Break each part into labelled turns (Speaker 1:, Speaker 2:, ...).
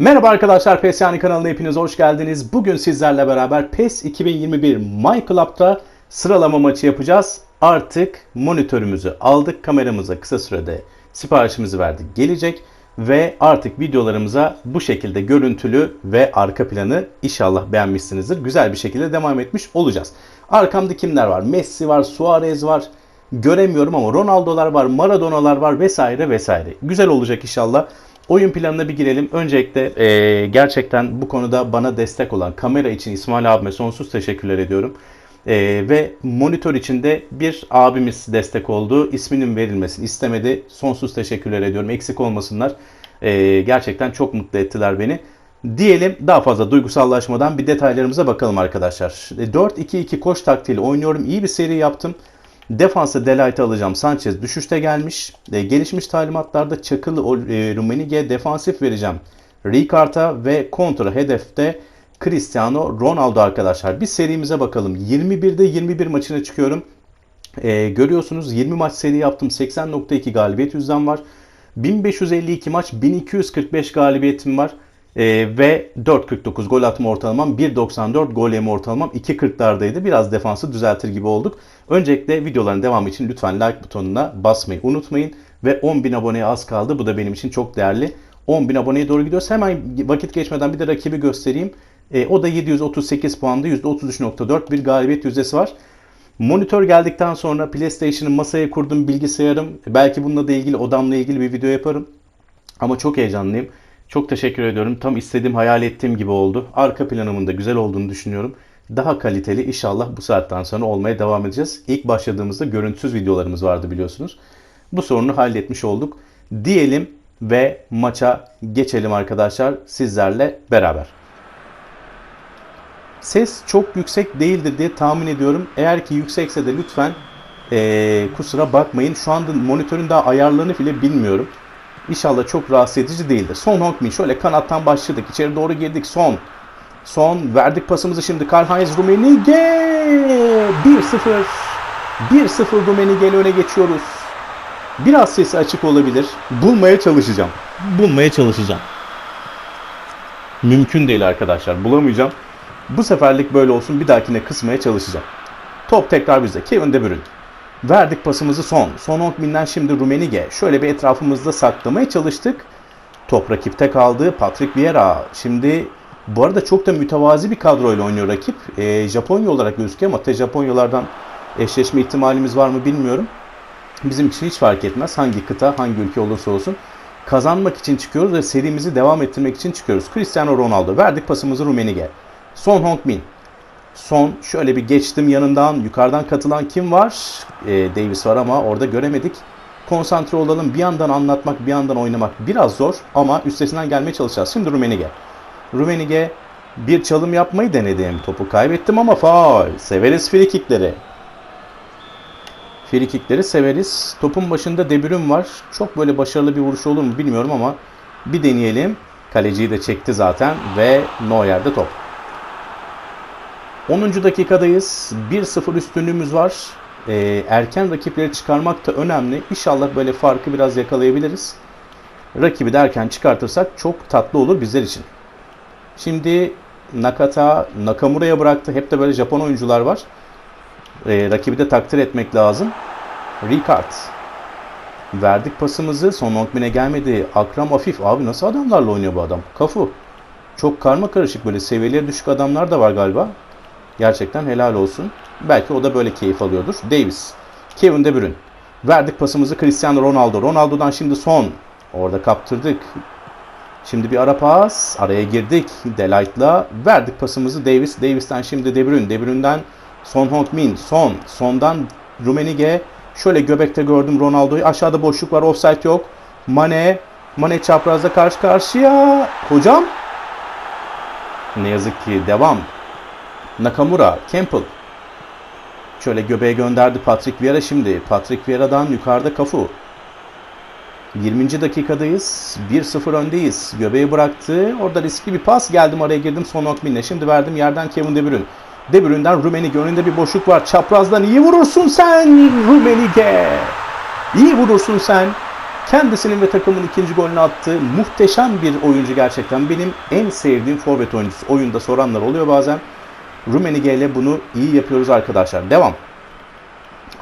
Speaker 1: Merhaba arkadaşlar PES Yani kanalına hepiniz hoş geldiniz. Bugün sizlerle beraber PES 2021 My Club'da sıralama maçı yapacağız. Artık monitörümüzü aldık, kameramıza kısa sürede siparişimizi verdik, gelecek ve artık videolarımıza bu şekilde görüntülü ve arka planı inşallah beğenmişsinizdir. Güzel bir şekilde devam etmiş olacağız. Arkamda kimler var? Messi var, Suarez var. Göremiyorum ama Ronaldo'lar var, Maradona'lar var vesaire vesaire. Güzel olacak inşallah. Oyun planına bir girelim. Öncelikle eee, gerçekten bu konuda bana destek olan kamera için İsmail abime sonsuz teşekkürler ediyorum. Eee, ve monitör için de bir abimiz destek oldu. İsminin verilmesini istemedi. Sonsuz teşekkürler ediyorum. Eksik olmasınlar. Eee, gerçekten çok mutlu ettiler beni. Diyelim daha fazla duygusallaşmadan bir detaylarımıza bakalım arkadaşlar. E, 4-2-2 koş taktiğiyle oynuyorum. İyi bir seri yaptım. Defansa Delight'ı alacağım. Sanchez düşüşte gelmiş. E, gelişmiş talimatlarda Çakılı o- e, Rumenige defansif vereceğim. Ricard'a ve kontra hedefte Cristiano Ronaldo arkadaşlar. Bir serimize bakalım. 21'de 21 maçına çıkıyorum. E, görüyorsunuz 20 maç seri yaptım. 80.2 galibiyet yüzdem var. 1552 maç 1245 galibiyetim var. E, ve 4.49 gol atma ortalamam, 1.94 gol yeme ortalamam 2.40'lardaydı. Biraz defansı düzeltir gibi olduk. Öncelikle videoların devamı için lütfen like butonuna basmayı unutmayın. Ve 10.000 aboneye az kaldı. Bu da benim için çok değerli. 10.000 aboneye doğru gidiyoruz. Hemen vakit geçmeden bir de rakibi göstereyim. E, o da 738 puanda %33.4 bir galibiyet yüzdesi var. Monitör geldikten sonra PlayStation'ı masaya kurdum bilgisayarım. Belki bununla da ilgili odamla ilgili bir video yaparım. Ama çok heyecanlıyım. Çok teşekkür ediyorum. Tam istediğim, hayal ettiğim gibi oldu. Arka planımın da güzel olduğunu düşünüyorum. Daha kaliteli inşallah bu saatten sonra olmaya devam edeceğiz. İlk başladığımızda görüntüsüz videolarımız vardı biliyorsunuz. Bu sorunu halletmiş olduk. Diyelim ve maça geçelim arkadaşlar sizlerle beraber. Ses çok yüksek değildir diye tahmin ediyorum. Eğer ki yüksekse de lütfen eee, kusura bakmayın. Şu anda monitörün daha ayarlarını bile bilmiyorum. İnşallah çok rahatsız edici değildir. Son Honkmin şöyle kanattan başladık. İçeri doğru girdik. Son. Son. Verdik pasımızı şimdi. Karl-Heinz Rummenigge. 1-0. 1-0 Rummenigge öne geçiyoruz. Biraz sesi açık olabilir. Bulmaya çalışacağım. Bulmaya çalışacağım. Mümkün değil arkadaşlar. Bulamayacağım. Bu seferlik böyle olsun. Bir dahakine kısmaya çalışacağım. Top tekrar bizde. Kevin De Bruyne. Verdik pasımızı son. Son Honkmin'den şimdi Rumenige. Şöyle bir etrafımızda saklamaya çalıştık. Top rakipte kaldı. Patrick Vieira. Şimdi bu arada çok da mütevazi bir kadroyla oynuyor rakip. Ee, Japonya olarak gözüküyor ama te Japonyalardan eşleşme ihtimalimiz var mı bilmiyorum. Bizim için hiç fark etmez. Hangi kıta, hangi ülke olursa olsun. Kazanmak için çıkıyoruz ve serimizi devam ettirmek için çıkıyoruz. Cristiano Ronaldo. Verdik pasımızı Rumenige. Son Honkmin. Son şöyle bir geçtim yanından. Yukarıdan katılan kim var? Ee, Davis var ama orada göremedik. Konsantre olalım. Bir yandan anlatmak, bir yandan oynamak biraz zor ama üstesinden gelmeye çalışacağız. Şimdi Rumenige. Rumenige bir çalım yapmayı denedim. Topu kaybettim ama faul. Severiz free kickleri. Severiz. Topun başında De Bruyne var. Çok böyle başarılı bir vuruş olur mu bilmiyorum ama bir deneyelim. Kaleciyi de çekti zaten ve Neuer'de top. 10. dakikadayız. 1-0 üstünlüğümüz var. Ee, erken rakipleri çıkarmak da önemli. İnşallah böyle farkı biraz yakalayabiliriz. Rakibi de çıkartırsak çok tatlı olur bizler için. Şimdi Nakata Nakamura'ya bıraktı. Hep de böyle Japon oyuncular var. Ee, rakibi de takdir etmek lazım. Ricard. Verdik pasımızı. Son Honkmin'e gelmedi. Akram Afif. Abi nasıl adamlarla oynuyor bu adam? Kafu. Çok karma karışık böyle seviyeleri düşük adamlar da var galiba. Gerçekten helal olsun. Belki o da böyle keyif alıyordur. Davis. Kevin De Bruyne. Verdik pasımızı Cristiano Ronaldo. Ronaldo'dan şimdi son. Orada kaptırdık. Şimdi bir ara pas. Araya girdik. Delight'la verdik pasımızı Davis. Davis'ten şimdi De Bruyne. De Bruyne'den Son Heung-min. Son. Sondan Rummenigge. Şöyle göbekte gördüm Ronaldo'yu. Aşağıda boşluk var. Offside yok. Mane. Mane çaprazda karşı karşıya. Hocam. Ne yazık ki devam. Nakamura, Campbell. Şöyle göbeğe gönderdi Patrick Vieira şimdi. Patrick Vieira'dan yukarıda Cafu. 20. dakikadayız. 1-0 öndeyiz. Göbeği bıraktı. Orada riskli bir pas. Geldim araya girdim son Honkmin'le. Şimdi verdim yerden Kevin De Bruyne. De Bruyne'den Rummenigge. Önünde bir boşluk var. Çaprazdan iyi vurursun sen Rummenigge. İyi vurursun sen. Kendisinin ve takımın ikinci golünü attı. Muhteşem bir oyuncu gerçekten. Benim en sevdiğim forvet oyuncusu. Oyunda soranlar oluyor bazen. Rumenige ile bunu iyi yapıyoruz arkadaşlar. Devam.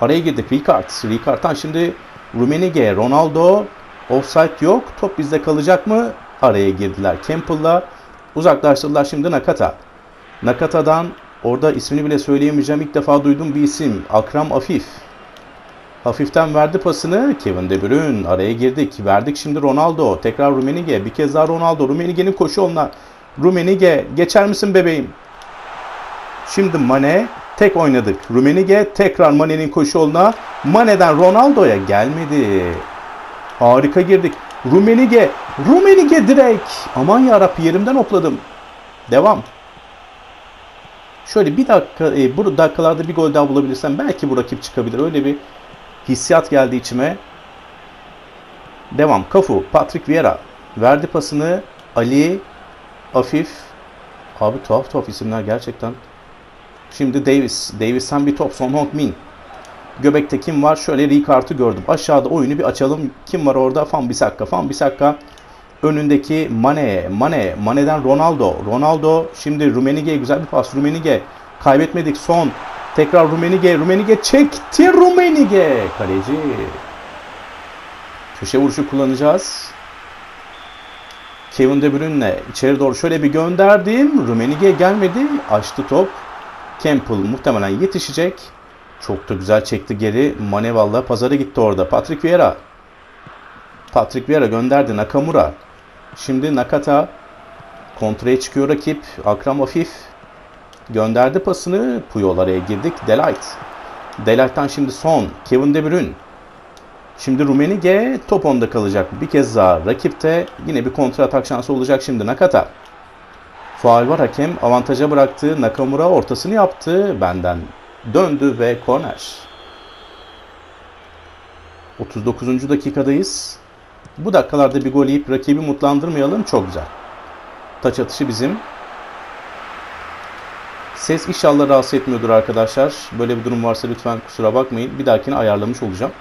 Speaker 1: Araya girdik. Ricard. Ricard'tan şimdi Rumenige, Ronaldo. Offside yok. Top bizde kalacak mı? Araya girdiler. Campbell'la uzaklaştırdılar şimdi Nakata. Nakata'dan orada ismini bile söyleyemeyeceğim. İlk defa duyduğum bir isim. Akram Afif. Hafiften verdi pasını. Kevin De Bruyne araya girdik. Verdik şimdi Ronaldo. Tekrar Rumenige. Bir kez daha Ronaldo. Rumenige'nin koşu yoluna. Rumenige geçer misin bebeğim? Şimdi Mane tek oynadık. Rumenige tekrar Mane'nin koşu yoluna. Mane'den Ronaldo'ya gelmedi. Harika girdik. Rumenige. Rumenige direkt. Aman yarabbi yerimden hopladım. Devam. Şöyle bir dakika, e, bu dakikalarda bir gol daha bulabilirsem belki bu rakip çıkabilir. Öyle bir hissiyat geldi içime. Devam. Kafu. Patrick Vieira. Verdi pasını. Ali. Afif. Abi tuhaf tuhaf isimler gerçekten. Şimdi Davis. Davis'ten bir top. Son Hong Min. Göbekte kim var? Şöyle Ricard'ı gördüm. Aşağıda oyunu bir açalım. Kim var orada? Fan Bissaka. Fan Bissaka. Önündeki Mane. Mane. Mane'den Ronaldo. Ronaldo. Şimdi Rumenige'ye güzel bir pas. Rumenige. Kaybetmedik. Son. Tekrar Rumenige. Rumenige çekti. Rumenige. Kaleci. Köşe vuruşu kullanacağız. Kevin De Bruyne içeri doğru şöyle bir gönderdim. Rumenige gelmedi. Açtı top. Campbell muhtemelen yetişecek. Çok da güzel çekti geri. Mane valla pazara gitti orada. Patrick Vieira. Patrick Vieira gönderdi Nakamura. Şimdi Nakata kontraya çıkıyor rakip. Akram Afif gönderdi pasını. Puyol araya girdik. Delight. Delight'tan şimdi son. Kevin De Bruyne. Şimdi Rumenige top onda kalacak. Bir kez daha rakipte yine bir kontra atak şansı olacak şimdi Nakata. Faal var hakem avantaja bıraktı. Nakamura ortasını yaptı. Benden döndü ve korner. 39. dakikadayız. Bu dakikalarda bir gol yiyip rakibi mutlandırmayalım. Çok güzel. Taç atışı bizim. Ses inşallah rahatsız etmiyordur arkadaşlar. Böyle bir durum varsa lütfen kusura bakmayın. Bir dahakine ayarlamış olacağım.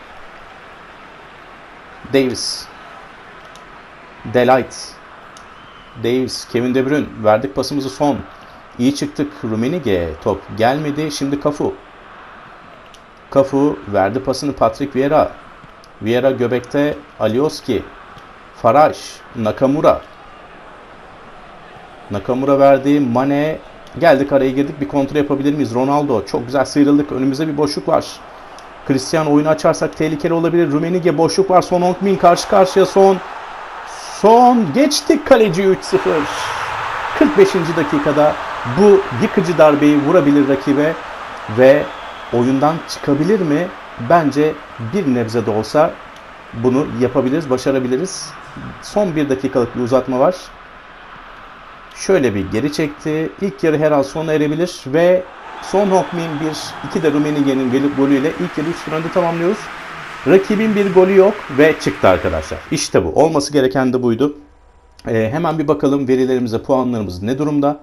Speaker 1: Davis. Delight. Davis. Kevin De Bruyne. Verdik pasımızı son. İyi çıktık. Rumenige. Top gelmedi. Şimdi Kafu. Kafu verdi pasını Patrick Vieira. Vieira göbekte Alioski. Faraj. Nakamura. Nakamura verdi. Mane. Geldik araya girdik. Bir kontrol yapabilir miyiz? Ronaldo. Çok güzel sıyrıldık. Önümüzde bir boşluk var. Cristiano oyunu açarsak tehlikeli olabilir. Rumenige boşluk var. Son Min karşı karşıya son. Son. Geçtik kaleci 3-0. 45. dakikada bu yıkıcı darbeyi vurabilir rakibe ve oyundan çıkabilir mi? Bence bir nebze de olsa bunu yapabiliriz, başarabiliriz. Son bir dakikalık bir uzatma var. Şöyle bir geri çekti. İlk yarı her an sona erebilir ve Son Hokmin bir, iki de Rumenige'nin gelip golüyle ilk yarı 3 önde tamamlıyoruz. Rakibin bir golü yok ve çıktı arkadaşlar. İşte bu. Olması gereken de buydu. Ee, hemen bir bakalım verilerimize, puanlarımız ne durumda?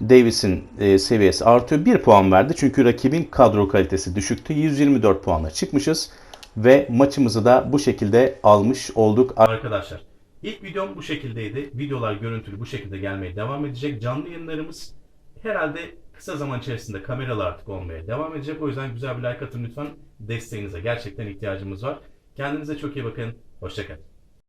Speaker 1: Davis'in e, seviyesi artıyor. 1 puan verdi çünkü rakibin kadro kalitesi düşüktü. 124 puanla çıkmışız ve maçımızı da bu şekilde almış olduk. Arkadaşlar ilk videom bu şekildeydi. Videolar görüntülü bu şekilde gelmeye devam edecek. Canlı yayınlarımız herhalde kısa zaman içerisinde kameralı artık olmaya devam edecek. O yüzden güzel bir like atın lütfen. Desteğinize gerçekten ihtiyacımız var. Kendinize çok iyi bakın. Hoşçakalın.